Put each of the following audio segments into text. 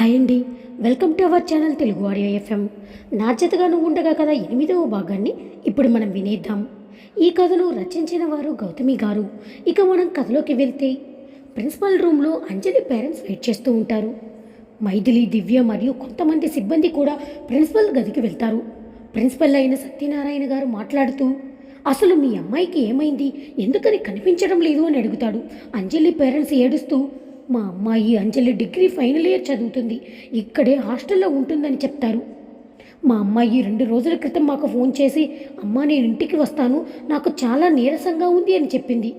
Hi అండి. Welcome to our channel Telugu audio FM. నా నువ్వు ఉండగా కథ ఎనిమిదవ భాగాన్ని ఇప్పుడు మనం వినేద్దాం. ఈ కథను రచించిన వారు గౌతమి గారు. ఇక మనం కథలోకి వెళ్తే ప్రిన్సిపల్ రూమ్లో అంజలి పేరెంట్స్ వెయిట్ చేస్తూ ఉంటారు. మైథిలి దివ్య మరియు కొంతమంది సిబ్బంది కూడా ప్రిన్సిపల్ గదికి వెళ్తారు. ప్రిన్సిపల్ అయిన సత్యనారాయణ గారు మాట్లాడుతూ అసలు మీ అమ్మాయికి ఏమైంది? ఎందుకని కనిపించడం లేదు అని అడుగుతాడు. అంజలి పేరెంట్స్ ఏడుస్తూ మా అమ్మాయి అంజలి డిగ్రీ ఫైనల్ ఇయర్ చదువుతుంది. ఇక్కడే హాస్టల్లో ఉంటుందని చెప్తారు. మా అమ్మాయి రెండు రోజుల క్రితం మాకు ఫోన్ చేసి అమ్మ నేను ఇంటికి వస్తాను. నాకు చాలా నీరసంగా ఉంది అని చెప్పింది.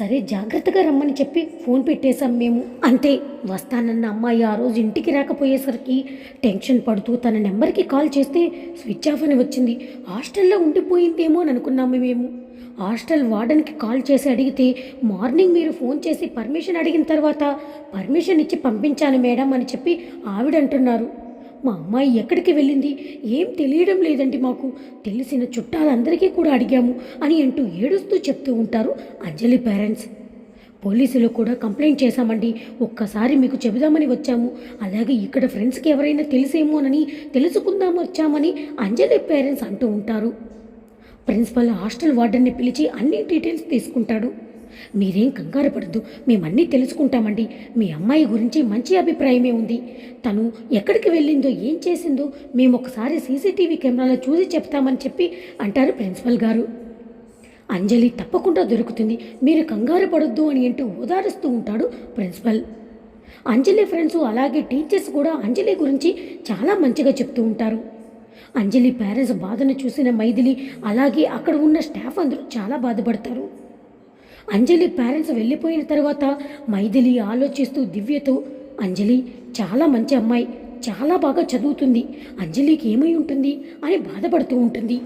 సరే జాగ్రత్తగా రమ్మని చెప్పి ఫోన్ పెట్టేశాం మేము. అంతే వస్తానన్న అమ్మాయి ఆ రోజు ఇంటికి రాకపోయేసరికి టెన్షన్ పడుతూ తన నెంబర్కి కాల్ చేస్తే స్విచ్ ఆఫ్ అని వచ్చింది. హాస్టల్లో ఉండిపోయిందేమో అని అనుకున్నాము మేము. హాస్టల్ వార్డెన్కి కాల్ చేసి అడిగితే మార్నింగ్ మీరు ఫోన్ చేసి పర్మిషన్ అడిగిన తర్వాత పర్మిషన్ ఇచ్చి పంపించాను మేడం అని చెప్పి ఆవిడ అంటున్నారు మా అమ్మాయి ఎక్కడికి వెళ్ళింది? ఏం తెలియడం లేదండి మాకు. తెలిసిన చుట్టాలందరికీ కూడా అడిగాము అని అంటూ ఏడుస్తూ చెప్తూ ఉంటారు అంజలి పేరెంట్స్. పోలీసులు కూడా కంప్లైంట్ చేశామండి. ఒక్కసారి మీకు చెబుదామని వచ్చాము. అలాగే ఇక్కడ ఫ్రెండ్స్కి ఎవరైనా తెలిసేమోనని తెలుసుకుందాం వచ్చామని అంజలి పేరెంట్స్ అంటూ ఉంటారు. ప్రిన్సిపల్ హాస్టల్ వార్డెన్ని పిలిచి అన్ని డీటెయిల్స్ తీసుకుంటాడు. మీరేం కంగారు పడద్దు. మేమన్నీ తెలుసుకుంటామండి. మీ అమ్మాయి గురించి మంచి అభిప్రాయమే ఉంది. తను ఎక్కడికి వెళ్ళిందో ఏం చేసిందో మేము ఒకసారి సీసీటీవీ కెమెరాలో చూసి చెప్తామని చెప్పి అంటారు ప్రిన్సిపల్ గారు. అంజలి తప్పకుండా దొరుకుతుంది. మీరు కంగారు పడొద్దు అని అంటూ ఓదారుస్తూ ఉంటాడు ప్రిన్సిపల్. అంజలి ఫ్రెండ్స్ అలాగే టీచర్స్ కూడా అంజలి గురించి చాలా మంచిగా చెప్తూ ఉంటారు. అంజలి పేరెంట్స్ బాధను చూసిన మైథిలి అలాగే అక్కడ ఉన్న స్టాఫ్ అందరూ చాలా బాధపడతారు. అంజలి పేరెంట్స్ వెళ్ళిపోయిన తర్వాత మైథిలి ఆలోచిస్తూ దివ్యతో అంజలి చాలా మంచి అమ్మాయి చాలా బాగా చదువుతుంది అంజలికి ఏమై ఉంటుంది? అని బాధపడుతూ ఉంటుంది.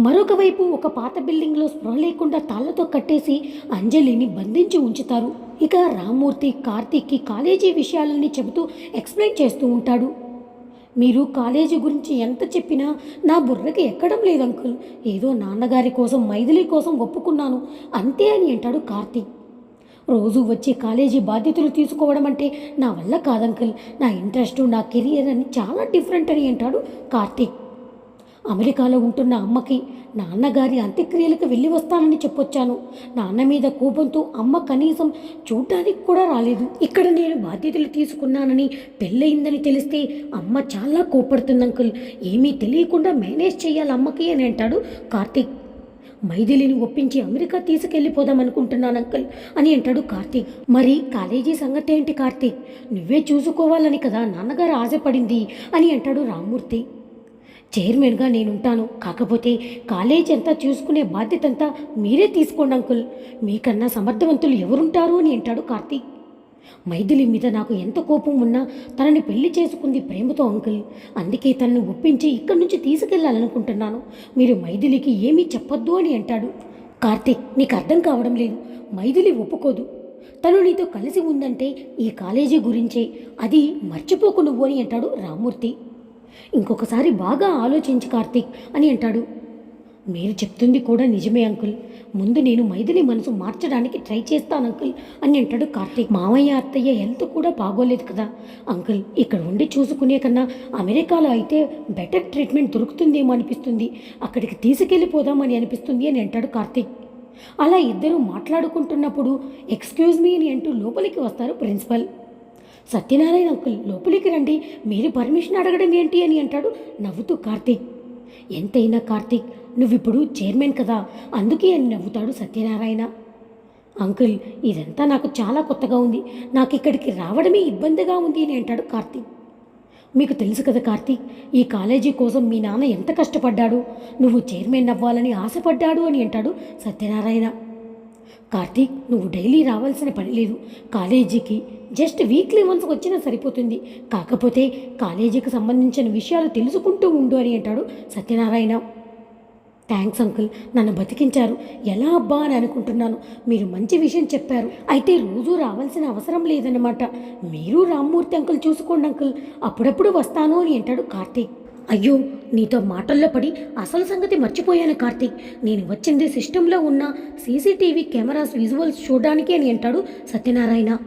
మరొక వైపు ఒక పాత బిల్డింగ్లో స్పృహ లేకుండా తాళ్ళతో కట్టేసి అంజలిని బంధించి ఉంచుతారు. ఇక రామ్మూర్తి కార్తీక్కి కాలేజీ విషయాలని చెబుతూ ఎక్స్ప్లెయిన్ చేస్తూ ఉంటాడు. మీరు కాలేజీ గురించి ఎంత చెప్పినా నా బుర్రకి ఎక్కడం లేదు అంకుల్. ఏదో నాన్నగారి కోసం మైథిలి కోసం ఒప్పుకున్నాను. అంతే అని అంటాడు కార్తీక్ రోజు వచ్చి కాలేజీ బాధ్యతలు తీసుకోవడం అంటే నా వల్ల కాదంకుల్ నా ఇంట్రెస్ట్ నా కెరియర్ అని చాలా డిఫరెంట్ అని అంటాడు కార్తీక్ అమెరికాలో ఉంటున్న అమ్మకి నాన్నగారి అంత్యక్రియలకు వెళ్ళి వస్తానని చెప్పొచ్చాను. నాన్న మీద కోపంతో అమ్మ కనీసం చూడటానికి కూడా రాలేదు. ఇక్కడ నేను బాధ్యతలు తీసుకున్నానని పెళ్ళయిందని తెలిస్తే అమ్మ చాలా కోపడుతుంది అంకుల్. ఏమీ తెలియకుండా మేనేజ్ చేయాలి అమ్మకి అని అంటాడు కార్తీక్. మైథిలిని ఒప్పించి అమెరికా తీసుకెళ్ళిపోదాం అనుకుంటున్నాను అంకుల్ అని అంటాడు కార్తీక్. మరి కాలేజీ సంగతి ఏంటి కార్తీక్? నువ్వే చూసుకోవాలని కదా నాన్నగారు ఆశపడింది అని అంటాడు రామ్మూర్తి. చైర్మన్గా నేనుంటాను. కాకపోతే కాలేజ్ అంతా చూసుకునే బాధ్యత అంతా మీరే తీసుకోండి అంకుల్. మీకన్నా సమర్థవంతులు ఎవరుంటారు అని అంటాడు కార్తీక్. మైథిలి మీద నాకు ఎంత కోపం ఉన్నా తనని పెళ్ళి చేసుకుంది ప్రేమతో అంకుల్. అందుకే తనను ఒప్పించి ఇక్కడి నుంచి తీసుకెళ్ళాలనుకుంటున్నాను. మీరు మైథిలికి ఏమీ చెప్పొద్దు అని అంటాడు. కార్తీక్ నీకు అర్థం కావడం లేదు. మైథిలి ఒప్పుకోదు. తను నీతో కలిసి ఉందంటే ఈ కాలేజీ గురించే. అది మర్చిపోకు నువ్వు అని అంటాడు రామ్మూర్తి ఇంకొకసారి బాగా ఆలోచించి కార్తీక్ అని అంటాడు. మీరు చెప్తుంది కూడా నిజమే అంకుల్. ముందు నేను మైథిలి మనసు మార్చడానికి ట్రై చేస్తాను అంకుల్ అని అంటాడు కార్తీక్. మామయ్య అత్తయ్య హెల్త్ కూడా బాగోలేదు కదా. అంకుల్ ఇక్కడ ఉండి చూసుకునే కన్నా అమెరికాలో అయితే బెటర్ ట్రీట్మెంట్ దొరుకుతుందేమో అనిపిస్తుంది. అక్కడికి తీసుకెళ్ళిపోదామని అనిపిస్తుంది అని అంటాడు కార్తీక్. అలా ఇద్దరు మాట్లాడుకుంటున్నప్పుడు ఎక్స్క్యూజ్ మీ అని అంటూ లోపలికి వస్తారు ప్రిన్సిపల్. సత్యనారాయణ అంకుల్ లోపలికి రండి. మీరు పర్మిషన్ అడగడం ఏంటి అని అంటాడు నవ్వుతూ కార్తీక్. ఎంతైనా కార్తీక్ నువ్విప్పుడు చైర్మన్ కదా అందుకే అని నవ్వుతాడు సత్యనారాయణ. అంకుల్ ఇదంతా నాకు చాలా కొత్తగా ఉంది. నాకు ఇక్కడికి రావడమే ఇబ్బందిగా ఉంది అని అంటాడు కార్తీక్. మీకు తెలుసు కదా కార్తీక్ ఈ కాలేజీ కోసం మీ నాన్న ఎంత కష్టపడ్డాడు. నువ్వు చైర్మన్ అవ్వాలని ఆశపడ్డాడు అని అంటాడు సత్యనారాయణ. కార్తీక్ నువ్వు డైలీ రావాల్సిన పని లేదు. కాలేజీకి జస్ట్ వీక్లీ వన్స్ వచ్చినా సరిపోతుంది. కాకపోతే కాలేజీకి సంబంధించిన విషయాలు తెలుసుకుంటూ ఉండు అని అంటాడు సత్యనారాయణ. థ్యాంక్స్ అంకుల్ నన్ను బతికించారు. ఎలా అబ్బా అని అనుకుంటున్నాను. మీరు మంచి విషయం చెప్పారు. అయితే రోజు రావాల్సిన అవసరం లేదన్నమాట. మీరు రామ్మూర్తి అంకుల్ చూసుకోండి అంకుల్. అప్పుడప్పుడు వస్తాను అని అంటాడు కార్తీక్. అయ్యో నీతో మాటల్లో పడి అసలు సంగతి మర్చిపోయాను కార్తీక్. నేను వచ్చింది సిస్టంలో ఉన్న సీసీటీవీ కెమెరాస్ విజువల్స్ చూడడానికే అని అంటాడు సత్యనారాయణ.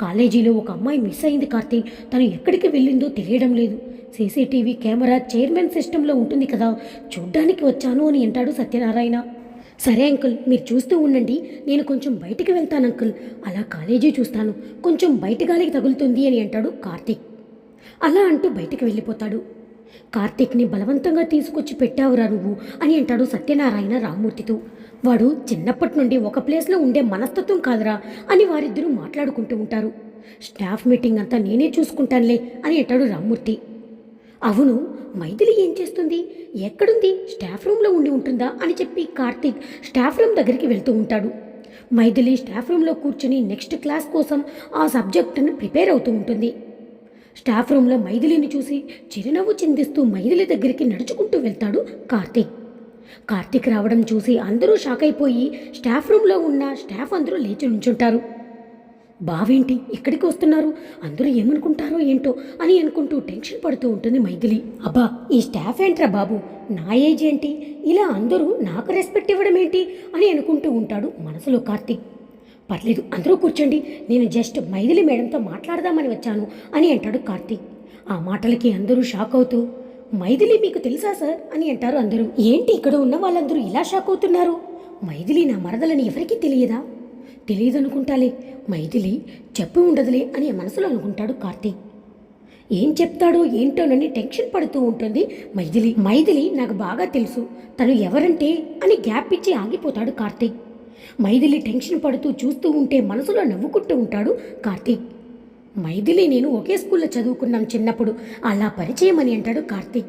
కాలేజీలో ఒక అమ్మాయి మిస్ అయింది కార్తీక్. తను ఎక్కడికి వెళ్ళిందో తెలియడం లేదు. సీసీటీవీ కెమెరా చైర్మన్ సిస్టంలో ఉంటుంది కదా. చూడ్డానికి వచ్చాను అని అంటాడు సత్యనారాయణ. సరే అంకుల్ మీరు చూస్తూ ఉండండి. నేను కొంచెం బయటికి వెళ్తాను అంకుల్. అలా కాలేజీ చూస్తాను. కొంచెం బయట గాలికి తగులుతుంది అని అంటాడు కార్తీక్. అలా అంటూ బయటికి వెళ్ళిపోతాడు. కార్తీక్ని బలవంతంగా తీసుకొచ్చి పెట్టావురా నువ్వు అని అంటాడు సత్యనారాయణ రామ్మూర్తితో. వాడు చిన్నప్పటి నుండి ఒక ప్లేస్లో ఉండే మనస్తత్వం కాదురా అని వారిద్దరూ మాట్లాడుకుంటూ ఉంటారు. స్టాఫ్ మీటింగ్ అంతా నేనే చూసుకుంటానులే అని అంటాడు రామ్మూర్తి. అవును మైథిలి ఏం చేస్తుంది? ఎక్కడుంది? స్టాఫ్ రూమ్లో ఉండి ఉంటుందా? అని చెప్పి కార్తీక్ స్టాఫ్ రూమ్ దగ్గరికి వెళ్తూ ఉంటాడు. మైథిలి స్టాఫ్ రూమ్లో కూర్చుని నెక్స్ట్ క్లాస్ కోసం ఆ సబ్జెక్టును ప్రిపేర్ అవుతూ ఉంటుంది. స్టాఫ్ రూమ్లో మైథిలిని చూసి చిరునవ్వు చిందిస్తూ మైథిలి దగ్గరికి నడుచుకుంటూ వెళ్తాడు కార్తీక్. కార్తీక్ రావడం చూసి అందరూ షాక్ అయిపోయి స్టాఫ్ రూమ్లో ఉన్న స్టాఫ్ అందరూ లేచి నుంచుంటారు బావేంటి? ఇక్కడికి వస్తున్నారు? అందరూ ఏమనుకుంటారో ఏంటో? అని అనుకుంటూ టెన్షన్ పడుతూ ఉంటుంది మైథిలి. అబ్బా ఈ స్టాఫ్ ఏంట్రా బాబు? నా ఏజ్ ఏంటి? ఇలా అందరూ నాకు రెస్పెక్ట్ ఇవ్వడం ఏంటి? అని అనుకుంటూ ఉంటాడు మనసులో కార్తీక్. పర్లేదు అందరూ కూర్చోండి. నేను జస్ట్ మైథిలి మేడంతో మాట్లాడదామని వచ్చాను అని అంటాడు కార్తీక్. ఆ మాటలకి అందరూ షాక్ అవుతూ మైథిలి మీకు తెలుసా సార్? అని అంటారు అందరూ. ఏంటి ఇక్కడ ఉన్న వాళ్ళందరూ ఇలా షాక్ అవుతున్నారు? మైథిలి నా మరదలని ఎవరికీ తెలియదా? తెలియదనుకుంటాలే. మైథిలి చెప్పి ఉండదులే అని మనసులో అనుకుంటాడు కార్తీక్ ఏం చెప్తాడో ఏంటోనని టెన్షన్ పడుతూ ఉంటుంది మైథిలి. మైథిలి నాకు బాగా తెలుసు. తను ఎవరంటే అని గ్యాప్ ఇచ్చి ఆగిపోతాడు కార్తీక్ మైథిలి టెన్షన్ పడుతూ చూస్తూ ఉంటే మనసులో నవ్వుకుంటూ ఉంటాడు కార్తీక్ మైథిలి నేను ఒకే స్కూల్లో చదువుకున్నాం చిన్నప్పుడు. అలా పరిచయం అని అంటాడు కార్తీక్.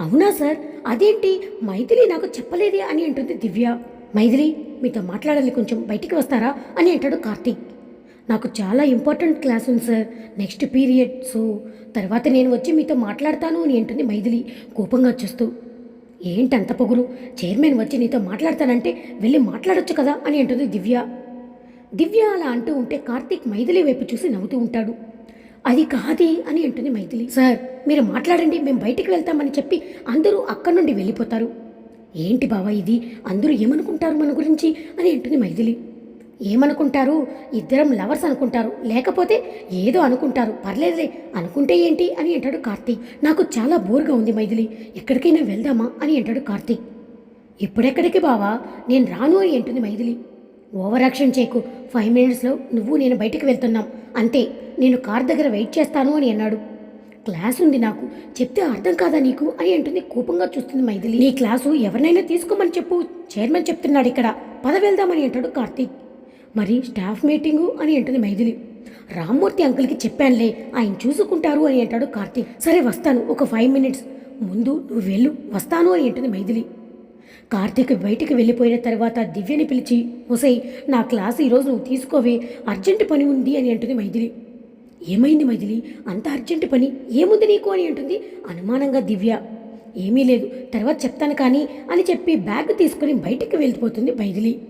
అవునా సార్? అదేంటి? మైథిలి నాకు చెప్పలేదే అని అంటుంది దివ్య. మైథిలి మీతో మాట్లాడాలి కొంచెం బయటికి వస్తారా అని అంటాడు కార్తీక్. నాకు చాలా ఇంపార్టెంట్ క్లాస్ ఉంది సార్. నెక్స్ట్ పీరియడ్ సో తర్వాత నేను వచ్చి మీతో మాట్లాడతాను అని అంటుంది మైథిలి కోపంగా చూస్తూ. ఏంటంత పొగురు? చైర్మన్ వచ్చి నీతో మాట్లాడతానంటే వెళ్ళి మాట్లాడొచ్చు కదా అని అంటుంది దివ్య. దివ్య అలా అంటూ ఉంటే కార్తీక్ మైథిలి వైపు చూసి నవ్వుతూ ఉంటాడు. అది కాదే అని అంటుంది మైథిలి. సార్ మీరు మాట్లాడండి మేము బయటికి వెళ్తామని చెప్పి అందరూ అక్కడి నుండి వెళ్ళిపోతారు. ఏంటి బావా ఇది? అందరూ ఏమనుకుంటారు మన గురించి? అని అంటుంది మైథిలి. ఏమనుకుంటారు? ఇద్దరం లవర్స్ అనుకుంటారు. లేకపోతే ఏదో అనుకుంటారు. పర్లేదులే అనుకుంటే ఏంటి? అని అంటాడు కార్తీక్. నాకు చాలా బోర్గా ఉంది మైథిలి. ఎక్కడికైనా వెళ్దామా? అని అంటాడు కార్తీక్. ఇప్పుడెక్కడికి బావా? నేను రాను అని అంటుంది మైథిలి. ఓవర్ యాక్షన్ చేయకు. ఫైవ్ మినిట్స్లో నువ్వు నేను బయటికి వెళ్తున్నాం. అంతే నేను కార్ దగ్గర వెయిట్ చేస్తాను అని అన్నాడు. క్లాస్ ఉంది నాకు చెప్తే అర్థం కాదా నీకు అని అంటుంది కోపంగా చూస్తుంది మైథిలి. నీ క్లాసు ఎవరినైనా తీసుకోమని చెప్పు చైర్మన్ చెప్తున్నాడు ఇక్కడ. పద వెళ్దామని అంటాడు కార్తీక్. మరి స్టాఫ్ మీటింగు అని అంటుంది మైథిలి. రామ్మూర్తి అంకుల్కి చెప్పానులే ఆయన చూసుకుంటారు అని అంటాడు కార్తీక్. సరే వస్తాను ఒక ఫైవ్ మినిట్స్. ముందు నువ్వు వెళ్ళు వస్తాను అని అంటుంది మైథిలి. కార్తీక్ బయటికి వెళ్ళిపోయిన తర్వాత దివ్యని పిలిచి ఒసై నా క్లాస్ ఈరోజు నువ్వు తీసుకోవే. అర్జెంటు పని ఉంది అని అంటుంది మైథిలి. ఏమైంది మైథిలి? అంత అర్జెంటు పని? ఏముంది నీకు? అని అంటుంది అనుమానంగా దివ్య. ఏమీ లేదు. తర్వాత చెప్తాను కానీ అని చెప్పి బ్యాగ్ తీసుకుని బయటికి వెళ్ళిపోతుంది మైథిలి.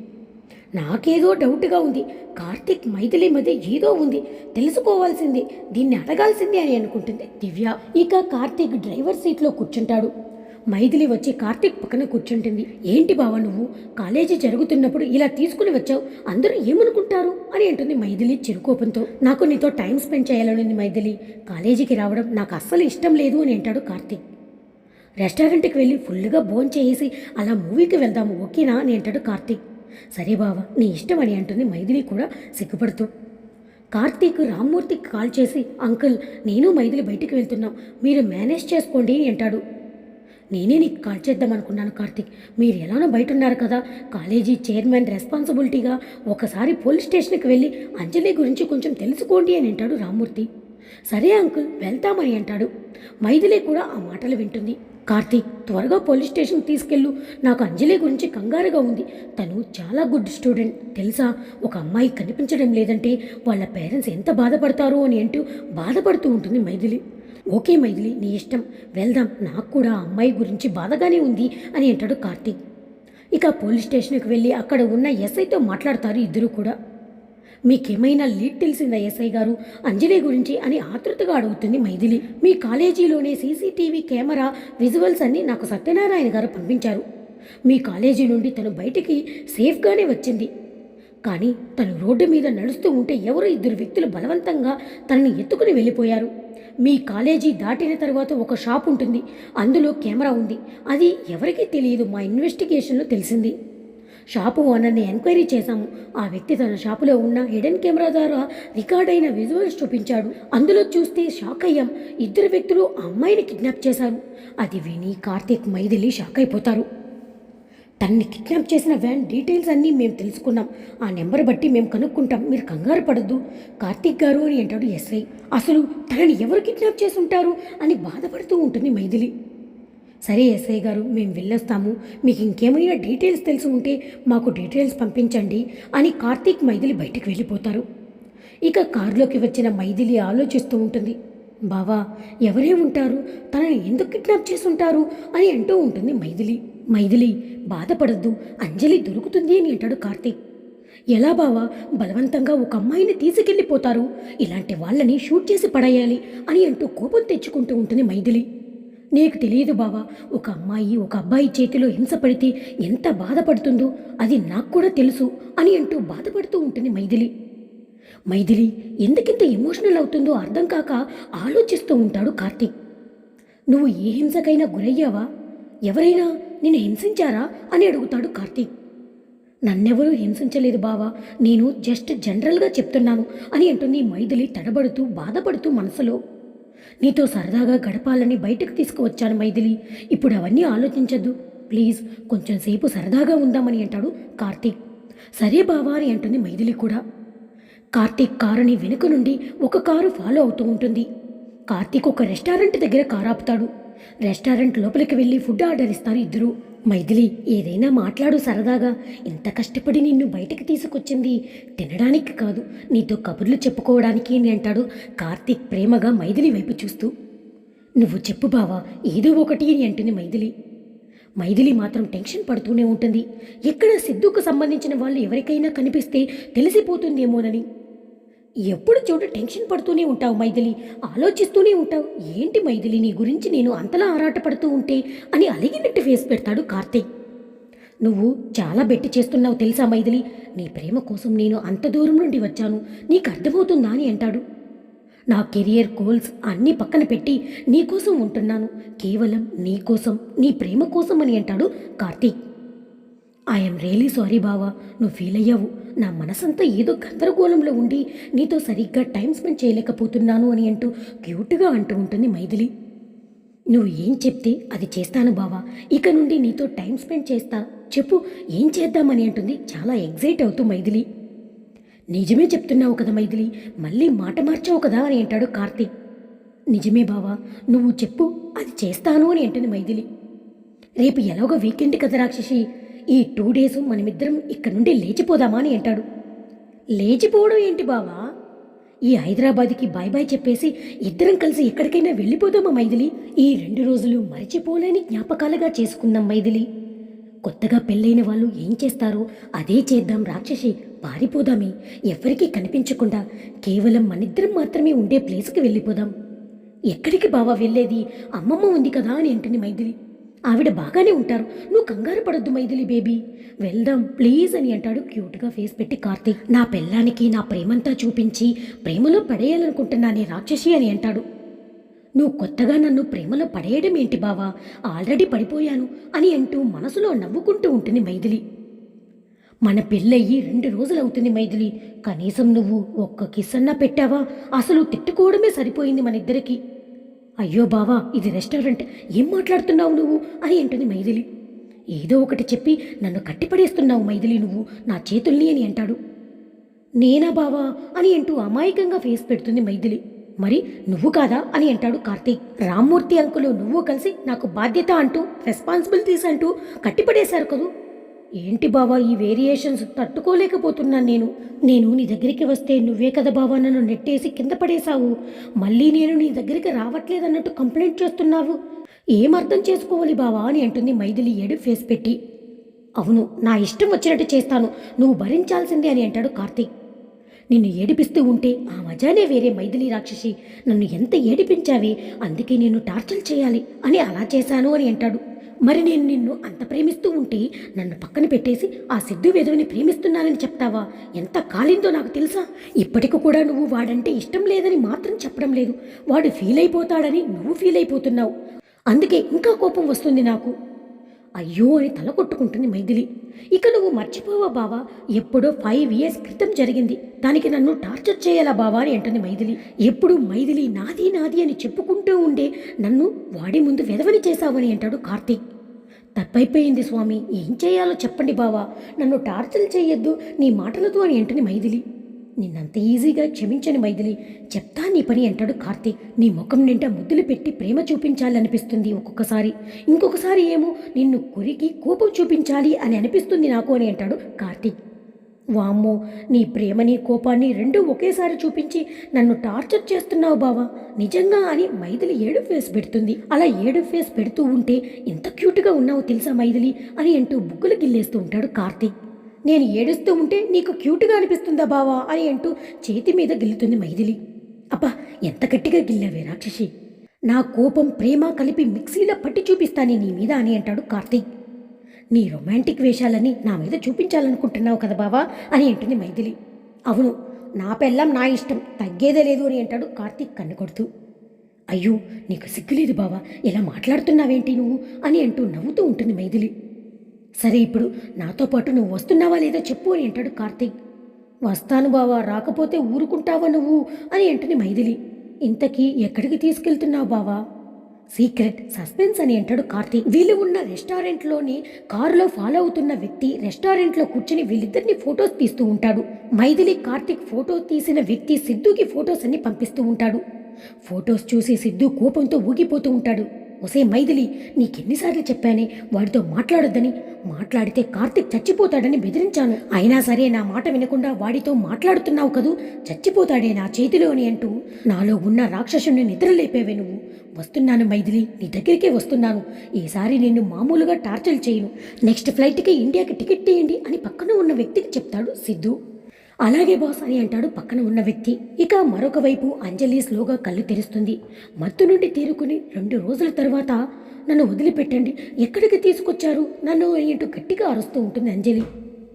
నాకేదో డౌట్గా ఉంది. కార్తీక్ మైథిలి మధ్య ఏదో ఉంది. తెలుసుకోవాల్సింది. దీన్ని అడగాల్సిందే అని అనుకుంటుంది దివ్య. ఇక కార్తీక్ డ్రైవర్ సీట్లో కూర్చుంటాడు. మైథిలి వచ్చి కార్తీక్ పక్కన కూర్చుంటుంది. ఏంటి బావ నువ్వు? కాలేజీ జరుగుతున్నప్పుడు ఇలా తీసుకుని వచ్చావు. అందరూ ఏమనుకుంటారు? అని అంటుంది మైథిలి చిరుకోపంతో. నాకు నీతో టైం స్పెండ్ చేయాలనుంది మైథిలి. కాలేజీకి రావడం నాకు అస్సలు ఇష్టం లేదు అని అంటాడు కార్తీక్. రెస్టారెంట్కి వెళ్ళి ఫుల్గా భోంచేసి చేసి అలా మూవీకి వెళ్దాము ఓకేనా? అని అంటాడు కార్తీక్. సరే బావా నీ ఇష్టం అని అంటుంది మైథిలి కూడా సిగ్గుపడుతూ. కార్తీక్ రామ్మూర్తికి కాల్ చేసి అంకుల్ నేను మైథిలి బయటికి వెళ్తున్నాం. మీరు మేనేజ్ చేసుకోండి అని అంటాడు. నేనే నీకు కాల్ చేద్దాం అనుకున్నాను కార్తిక్. మీరు ఎలానో బయట ఉన్నారు కదా. కాలేజీ చైర్మన్ రెస్పాన్సిబిలిటీగా ఒకసారి పోలీస్ స్టేషన్కి వెళ్ళి అంజలి గురించి కొంచెం తెలుసుకోండి అని అంటాడు రామ్మూర్తి. సరే అంకుల్ వెళ్తామని అంటాడు. మైథిలి కూడా ఆ మాటలు వింటుంది. కార్తీక్ త్వరగా పోలీస్ స్టేషన్కి తీసుకెళ్ళు. నాకు అంజలి గురించి కంగారుగా ఉంది. తను చాలా గుడ్ స్టూడెంట్. తెలుసా? ఒక అమ్మాయి కనిపించడం లేదంటే వాళ్ళ పేరెంట్స్ ఎంత బాధపడతారో అని అంటూ బాధపడుతూ ఉంటుంది మైథిలి. ఓకే మైథిలి నీ ఇష్టం. వెళ్దాం. నాకు కూడా అమ్మాయి గురించి బాధగానే ఉంది అని అంటాడు కార్తీక్. ఇక పోలీస్ స్టేషన్కి వెళ్ళి అక్కడ ఉన్న ఎస్ఐతో మాట్లాడతారు ఇద్దరు కూడా. మీకేమైనా లీడ్ తెలిసిందా ఎస్ఐ గారు? అంజలి గురించి అని ఆతృతగా అడుగుతుంది మైథిలి. మీ కాలేజీలోనే సీసీటీవీ కెమెరా విజువల్స్ అన్నీ నాకు సత్యనారాయణ గారు పంపించారు. మీ కాలేజీ నుండి తను బయటికి సేఫ్గానే వచ్చింది. కానీ తను రోడ్డు మీద నడుస్తూ ఉంటే ఎవరో ఇద్దరు వ్యక్తులు బలవంతంగా తనని ఎత్తుకుని వెళ్ళిపోయారు. మీ కాలేజీ దాటిన తర్వాత ఒక షాప్ ఉంటుంది. అందులో కెమెరా ఉంది. అది ఎవరికీ తెలియదు. మా ఇన్వెస్టిగేషన్లో తెలిసింది. షాపు ఓనర్ని ఎంక్వైరీ చేశాము. ఆ వ్యక్తి తన షాపులో ఉన్న హిడెన్ కెమెరా ద్వారా రికార్డ్ అయిన విజువల్స్ చూపించాడు. అందులో చూస్తే షాక్ అయ్యాం. ఇద్దరు వ్యక్తులు అమ్మాయిని కిడ్నాప్ చేశారు. అది విని కార్తీక్ మైథిలి షాక్ అయిపోతారు. తన్ని కిడ్నాప్ చేసిన వ్యాన్ డీటెయిల్స్ అన్నీ మేము తెలుసుకున్నాం. ఆ నెంబర్ బట్టి మేము కనుక్కుంటాం. మీరు కంగారు పడద్దు. కార్తీక్ గారు అని అంటాడు ఎస్ఐ. అసలు తనని ఎవరు కిడ్నాప్ చేసి ఉంటారు అని బాధపడుతూ ఉంటుంది మైథిలి. సరే ఎస్ఐ గారు మేము వెళ్ళొస్తాము. మీకు ఇంకేమైనా డీటెయిల్స్ తెలిసి ఉంటే మాకు డీటెయిల్స్ పంపించండి అని కార్తీక్ మైథిలి బయటికి వెళ్ళిపోతారు. ఇక కారులోకి వచ్చిన మైథిలి ఆలోచిస్తూ ఉంటుంది. బావా ఎవరే ఉంటారు? తనని ఎందుకు కిడ్నాప్ చేసి ఉంటారు? అని అంటూ ఉంటుంది మైథిలి. మైథిలి బాధపడద్దు. అంజలి దొరుకుతుంది అని అంటాడు కార్తీక్. ఎలా బావా బలవంతంగా ఒక అమ్మాయిని తీసుకెళ్ళిపోతారు? ఇలాంటి వాళ్ళని షూట్ చేసి పడేయాలి అని అంటూ కోపం తెచ్చుకుంటూ ఉంటుంది మైథిలి నీకు తెలియదు బావా ఒక అమ్మాయి ఒక అబ్బాయి చేతిలో హింస పడితే ఎంత బాధపడుతుందో అది నాకు కూడా తెలుసు అని అంటూ బాధపడుతూ ఉంటుంది మైథిలి మైథిలి ఎందుకింత ఎమోషనల్ అవుతుందో అర్థం కాక ఆలోచిస్తూ ఉంటాడు కార్తీక్. నువ్వు ఏ హింసకైనా గురయ్యావా? ఎవరైనా నిన్ను హింసించారా అని అడుగుతాడు కార్తీక్. నన్నెవరూ హింసించలేదు బావా నేను జస్ట్ జనరల్గా చెప్తున్నాను అని అంటుంది మైథిలి తడబడుతూ బాధపడుతూ మనసులో. నీతో సరదాగా గడపాలని బయటకు తీసుకువచ్చాను మైథిలి ఇప్పుడు అవన్నీ ఆలోచించద్దు. ప్లీజ్ కొంచెం సేపు సరదాగా ఉందామని అంటాడు కార్తీక్. సరే బావా అని అంటుంది మైథిలి కూడా. కార్తీక్ కారుని వెనుక నుండి ఒక కారు ఫాలో అవుతూ ఉంటుంది. కార్తీక్ ఒక రెస్టారెంట్ దగ్గర కారు ఆపుతాడు. రెస్టారెంట్ లోపలికి వెళ్ళి ఫుడ్ ఆర్డర్ ఇస్తారు ఇద్దరు. మైథిలి ఏదైనా మాట్లాడు సరదాగా. ఇంత కష్టపడి నిన్ను బయటకు తీసుకొచ్చింది తినడానికి కాదు. నీతో కబుర్లు చెప్పుకోవడానికి అని అంటాడు కార్తీక్ ప్రేమగా మైథిలి వైపు చూస్తూ. నువ్వు చెప్పు బావా ఏదో ఒకటి అని అంటుంది మైథిలి. మైథిలి మాత్రం టెన్షన్ పడుతూనే ఉంటుంది. ఎక్కడ సిద్ధుకు సంబంధించిన వాళ్ళు ఎవరికైనా కనిపిస్తే తెలిసిపోతుందేమోనని. ఎప్పుడు చూడు టెన్షన్ పడుతూనే ఉంటావు మైథిలి. ఆలోచిస్తూనే ఉంటావు. ఏంటి మైథిలి నీ గురించి నేను అంతలా ఆరాటపడుతూ ఉంటే అని అలిగినట్టు ఫేస్ పెడతాడు కార్తీక్. నువ్వు చాలా బెట్టి చేస్తున్నావు తెలుసా మైథిలి? నీ ప్రేమ కోసం నేను అంత దూరం నుండి వచ్చాను. నీకు అర్థమవుతుందా అని అంటాడు. నా కెరియర్ గోల్స్ అన్నీ పక్కన పెట్టి నీకోసం ఉంటున్నాను. కేవలం నీ కోసం నీ ప్రేమ కోసం అని అంటాడు కార్తీక్. ఐఎమ్ రియలీ సారీ బావా. నువ్వు ఫీల్ అయ్యావు. నా మనసంతా ఏదో గందరగోళంలో ఉండి నీతో సరిగ్గా టైం స్పెండ్ చేయలేకపోతున్నాను అని అంటూ క్యూట్గా అంటూ ఉంటుంది మైథిలి. నువ్వు ఏం చెప్తే అది చేస్తాను బావా. ఇక నుండి నీతో టైం స్పెండ్ చేస్తా. చెప్పు ఏం చేద్దామని అంటుంది. చాలా ఎగ్జైట్ అవుతూ మైథిలి. నిజమే చెప్తున్నావు కదా మైథిలి. మళ్ళీ మాట మార్చావు కదా అని అంటాడు కార్తీక్. నిజమే బావా. నువ్వు చెప్పు అది చేస్తాను అని అంటుంది మైథిలి. రేపు ఎలాగో వీకెండ్ కదా రాక్షసి. ఈ టూ డేస్ మనమిద్దరం ఇక్కడ నుండి లేచిపోదామా అని అంటాడు. లేచిపోవడం ఏంటి బావా? ఈ హైదరాబాద్కి బాయ్ బాయ్ చెప్పేసి ఇద్దరం కలిసి ఎక్కడికైనా వెళ్ళిపోదామా మైథిలి? ఈ రెండు రోజులు మరిచిపోలేని జ్ఞాపకాలుగా చేసుకుందాం మైథిలి. కొత్తగా పెళ్ళైన వాళ్ళు ఏం చేస్తారో అదే చేద్దాం రాక్షసి పారిపోదామే. ఎవరికీ కనిపించకుండా కేవలం మనిద్దరం మాత్రమే ఉండే ప్లేస్కి వెళ్ళిపోదాం. ఎక్కడికి బావా వెళ్ళేది? అమ్మమ్మ ఉంది కదా అని అంటుంది మైథిలి. ఆవిడ బాగానే ఉంటారు. నువ్వు కంగారు పడొద్దు మైథిలి బేబీ. వెళ్దాం ప్లీజ్ అని అంటాడు క్యూట్గా ఫేస్ పెట్టి కార్తీక్. నా పెళ్ళానికి నా ప్రేమంతా చూపించి ప్రేమలో పడేయాలనుకుంటున్నానే రాక్షసి అని అంటాడు. నువ్వు కొత్తగా నన్ను ప్రేమలో పడేయడం ఏంటి బావా? ఆల్రెడీ పడిపోయాను అని అంటూ మనసులో నవ్వుకుంటూ ఉంటుంది మైథిలి. మన పెళ్ళయ్యి రెండు రోజులవుతుంది మైథిలి. కనీసం నువ్వు ఒక్క కిస్ అన్నా పెట్టావా? అసలు తిట్టుకోవడమే సరిపోయింది మన ఇద్దరికి. అయ్యో బావా ఇది రెస్టారెంట్. ఏం మాట్లాడుతున్నావు నువ్వు? అని అంటుంది మైథిలి. ఏదో ఒకటి చెప్పి నన్ను కట్టిపడేస్తున్నావు మైథిలి నువ్వు నా చేతుల్ని అని అంటాడు. నేనా బావా? అని అంటూ అమాయకంగా ఫేస్ పెడుతుంది మైథిలి. మరి నువ్వు కాదా? అని అంటాడు కార్తీక్. రామ్మూర్తి అంకులు నువ్వు కలిసి నాకు బాధ్యత అంటూ రెస్పాన్సిబిలిటీస్ అంటూ కట్టిపడేశారు కదూ? ఏంటి బావా ఈ వేరియేషన్స్ తట్టుకోలేకపోతున్నాను నేను? నేను నీ దగ్గరికి వస్తే నువ్వే కదా బావా నన్ను నెట్టేసి కింద పడేశావు. మళ్ళీ నేను నీ దగ్గరికి రావట్లేదన్నట్టు కంప్లైంట్ చేస్తున్నావు. ఏం అర్థం చేసుకోవాలి బావా అని అంటుంది మైథిలి ఏడు ఫేస్ పెట్టి. అవును నా ఇష్టం వచ్చినట్టు చేస్తాను. నువ్వు భరించాల్సిందే అని అంటాడు కార్తీక్. నిన్ను ఏడిపిస్తూ ఉంటే ఆ మజానే వేరే మైథిలి రాక్షసి. నన్ను ఎంత ఏడిపించావే అందుకే నేను టార్చర్ చేయాలి అని అలా చేశాను అని అంటాడు. మరి నేను నిన్ను అంత ప్రేమిస్తూ ఉంటే నన్ను పక్కన పెట్టేసి ఆ సిద్ధు వెధవిని ప్రేమిస్తున్నానని చెప్తావా? ఎంత కాలిందో నాకు తెలుసా? ఇప్పటికి కూడా నువ్వు వాడంటే ఇష్టం లేదని మాత్రం చెప్పడం లేదు. వాడు ఫీల్ అయిపోతాడని నువ్వు ఫీల్ అయిపోతున్నావు అందుకే ఇంకా కోపం వస్తుంది నాకు. అయ్యో అని తల కొట్టుకుంటుంది మైథిలి. ఇక నువ్వు మర్చిపోవా బావా? ఎప్పుడో ఫైవ్ ఇయర్స్ క్రితం జరిగింది. దానికి నన్ను టార్చర్ చేయాలా బావా అని అంటుంది మైథిలి. ఎప్పుడు మైథిలి నాది నాది అని చెప్పుకుంటూ ఉండే నన్ను వాడి ముందు వెదవని చేశావని అంటాడు కార్తీక్. తప్పైపోయింది స్వామి. ఏం చేయాలో చెప్పండి బావా. నన్ను టార్చర్ చేయొద్దు నీ మాటలతో అని అంటుంది మైథిలి. నిన్నంత ఈజీగా క్షమించని మైథిలి చెప్తా నీ పని అంటాడు కార్తీక్ నీ ముఖం నిండా ముద్దులు పెట్టి ప్రేమ చూపించాలనిపిస్తుంది ఒక్కొక్కసారి. ఇంకొకసారి ఏమో నిన్ను కొరికి కోపం చూపించాలి అని అనిపిస్తుంది నాకు అని అంటాడు కార్తీక్ వామ్మో నీ ప్రేమని కోపాన్ని రెండూ ఒకేసారి చూపించి నన్ను టార్చర్ చేస్తున్నావు బావా. నిజంగా అని మైథిలి ఏడు ఫేస్ పెడుతుంది. అలా ఏడు ఫేస్ పెడుతూ ఉంటే ఎంత క్యూట్గా ఉన్నావు తెలుసా మైథిలి అని అంటూ బుగ్గులు గిల్లేస్తూ ఉంటాడు కార్తీక్ నేను ఏడుస్తూ ఉంటే నీకు క్యూట్గా అనిపిస్తుందా బావా? అని అంటూ చేతి మీద గిల్లుతుంది మైథిలి. అబ్బా ఎంత గట్టిగా గిల్లావే రాక్షసి. నా కోపం ప్రేమ కలిపి మిక్సీలో పట్టి చూపిస్తానే నీ మీద అని అంటాడు కార్తీక్. నీ రొమాంటిక్ వేషాలని నా మీద చూపించాలనుకుంటున్నావు కదా బావా? అని అంటుంది మైథిలి. అవును నా పెళ్ళం నా ఇష్టం తగ్గేదే లేదు అని అంటాడు కార్తీక్ కన్ను కొడుతూ. అయ్యో నీకు సిగ్గులేదు బావా? ఇలా మాట్లాడుతున్నావేంటి నువ్వు? అని అంటూ నవ్వుతూ ఉంటుంది మైథిలి. సరే ఇప్పుడు నాతో పాటు నువ్వు వస్తున్నావా లేదో చెప్పు అని అంటాడు కార్తీక్. వస్తాను బావా రాకపోతే ఊరుకుంటావా నువ్వు? అని అంటుంది మైథిలి. ఇంతకీ ఎక్కడికి తీసుకెళ్తున్నావు బావా? సీక్రెట్ సస్పెన్స్ అని అంటాడు కార్తీక్. వీళ్ళు ఉన్న రెస్టారెంట్లోని కారులో ఫాలో అవుతున్న వ్యక్తి రెస్టారెంట్లో కూర్చుని వీళ్ళిద్దరిని ఫొటోస్ తీస్తూ ఉంటాడు. మైథిలి కార్తీక్ ఫోటో తీసిన వ్యక్తి సిద్ధుకి ఫొటోస్ అన్ని పంపిస్తూ ఉంటాడు. ఫొటోస్ చూసి సిద్ధు కోపంతో ఊగిపోతూ ఉంటాడు. ఒసే మైథిలి నీకెన్నిసార్లు చెప్పానే వాడితో మాట్లాడొద్దని. మాట్లాడితే కార్తిక్ చచ్చిపోతాడని బెదిరించాను. అయినా సరే నా మాట వినకుండా వాడితో మాట్లాడుతున్నావు కదూ? చచ్చిపోతాడే నా చేతిలోని అంటూ నాలో ఉన్న రాక్షసుని నిద్రలేపేవే నువ్వు. వస్తున్నాను మైథిలి నీ దగ్గరికే వస్తున్నాను. ఈసారి నిన్ను మామూలుగా టార్చర్ చేయను. నెక్స్ట్ ఫ్లైట్కి ఇండియాకి టికెట్ తీయండి అని పక్కన ఉన్న వ్యక్తికి చెప్తాడు సిద్ధు. అలాగే బాస్ అని అంటాడు పక్కన ఉన్న వ్యక్తి. ఇక మరొక వైపు అంజలి స్లోగా కళ్ళు తెరుస్తుంది. మత్తు నుండి తేరుకుని రెండు రోజుల తర్వాత నన్ను వదిలిపెట్టండి. ఎక్కడికి తీసుకొచ్చారు? నన్ను అంటూ గట్టిగా అరుస్తూ ఉంటుంది అంజలి.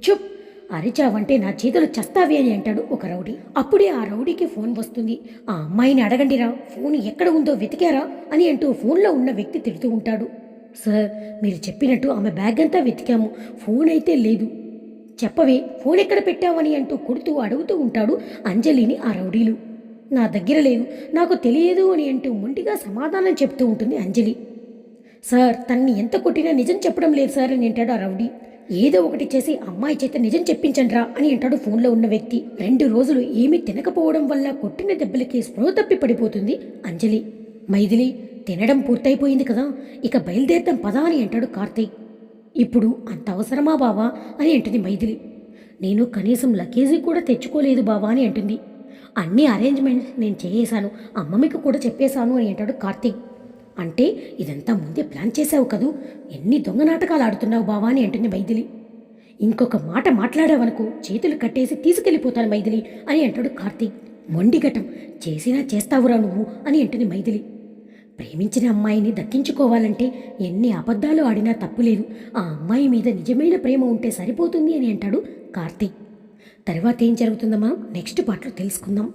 చుప్ అరిచావంటే నా చేతులు చస్తావి అని అంటాడు ఒక రౌడీ. అప్పుడే ఆ రౌడీకి ఫోన్ వస్తుంది. ఆ అమ్మాయిని అడగండిరా ఫోన్ ఎక్కడ ఉందో వెతికారా? అని అంటూ ఫోన్లో ఉన్న వ్యక్తి తిడుతూ ఉంటాడు. సార్ మీరు చెప్పినట్టు ఆమె బ్యాగ్ అంతా వెతికాము. ఫోన్ అయితే లేదు. చెప్పవే ఫోన్ ఎక్కడ పెట్టావని అంటూ కొడుతూ అడుగుతూ ఉంటాడు అంజలిని ఆ రౌడీలు. నా దగ్గర లేదు నాకు తెలియదు అని అంటూ మొండిగా సమాధానం చెప్తూ ఉంటుంది అంజలి. సార్ తన్ని ఎంత కొట్టినా నిజం చెప్పడం లేదు సార్ అని అంటాడు ఆ రౌడీ. ఏదో ఒకటి చేసి అమ్మాయి చేత నిజం చెప్పించండ్రా అని అంటాడు ఫోన్లో ఉన్న వ్యక్తి. రెండు రోజులు ఏమీ తినకపోవడం వల్ల కొట్టిన దెబ్బలకి స్పృహ తప్పి పడిపోతుంది అంజలి. మైథిలి తినడం పూర్తయిపోయింది కదా ఇక బయలుదేరుతాం పదా అని అంటాడు కార్తీక్. ఇప్పుడు అంత అవసరమా బావా? అని అంటుంది మైథిలి. నేను కనీసం లగేజీ కూడా తెచ్చుకోలేదు బావా అని అంటుంది. అన్ని అరేంజ్మెంట్స్ నేను చేసేశాను అమ్మమ్మకి కూడా చెప్పేశాను అని అంటాడు కార్తీక్. అంటే ఇదంతా ముందే ప్లాన్ చేసావు కదూ? ఎన్ని దొంగ నాటకాలు ఆడుతున్నావు బావా అని అంటుంది మైథిలి. ఇంకొక మాట మాట్లాడావనుకో చేతులు కట్టేసి తీసుకెళ్ళిపోతాను మైథిలి అని అంటాడు కార్తీక్. మొండిఘటం. చేసినా చేస్తావురా నువ్వు అని అంటుంది మైథిలి. ప్రేమించిన అమ్మాయిని దక్కించుకోవాలంటే ఎన్ని అబద్ధాలు ఆడినా తప్పులేదు ఆ అమ్మాయి మీద నిజమైన ప్రేమ ఉంటే సరిపోతుంది అని అంటాడు కార్తీక్. తర్వాత ఏం జరుగుతుందమ్మా? నెక్స్ట్ పార్ట్లో తెలుసుకుందాం.